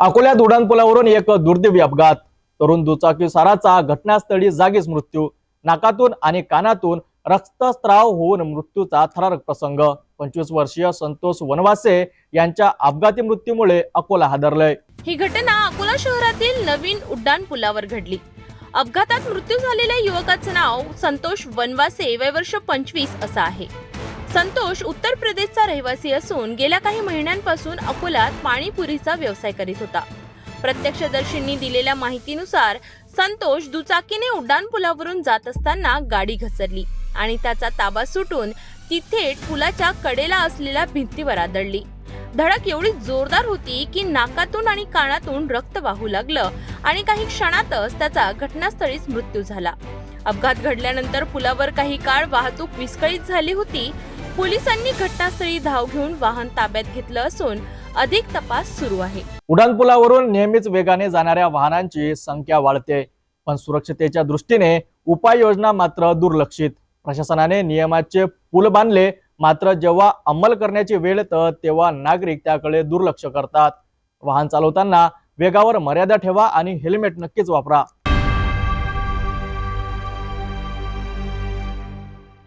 अकोल्यात उड्डाणपुलावरून एक दुर्दैवी अपघात. तरुण दुचाकी साराचा घटनास्थळी जागीच मृत्यू. नाकातून आणि कानातून रक्तस्त्राव होऊन मृत्यूचा थरारक प्रसंग. पंचवीस वर्षीय संतोष वनवासे यांच्या अपघाती मृत्यूमुळे अकोला हादरलंय. ही घटना अकोला शहरातील नवीन उड्डाण पुलावर घडली. अपघातात मृत्यू झालेल्या युवकाचं नाव संतोष वनवासे वय वर्ष पंचवीस असं आहे. संतोष उत्तर प्रदेशचा रहिवासी असून गेल्या काही महिन्यांपासून अकोल्यात पाणीपुरीचा व्यवसाय करीत होता. प्रत्यक्षदर्शींनी दिलेल्या माहितीनुसार संतोष दुचाकीने उड्डाणपुलावरून जात असताना गाडी घसरली आणि त्याचा ताबा सुटून ती थेट पुलाच्या कडेला असलेल्या भिंतीवर आदळली. धडक एवढी जोरदार होती की नाकातून आणि कानातून रक्त वाहू लागलं आणि काही क्षणातच त्याचा घटनास्थळीच मृत्यू झाला. अपघात घडल्यानंतर पुलावर काही काळ वाहतूक विस्कळीत झाली होती पोलिसांनी घटनास्थळी धाव घेऊन वाहन ताब्यात घेतलं असून अधिक तपास सुरू आहे. उड्डाणपुलावरून नेहमीच वेगाने जाणाऱ्या वाहनांची संख्या वाढते पण सुरक्षतेच्या दृष्टीने उपाययोजना मात्र दुर्लक्षित. प्रशासनाने नियमाचे पूल बांधले मात्र जेव्हा अंमल करण्याची वेळ येतं तेव्हा नागरिक त्याकडे दुर्लक्ष करतात. वाहन चालवताना वेगावर मर्यादा ठेवा आणि हेल्मेट नक्कीच वापरा.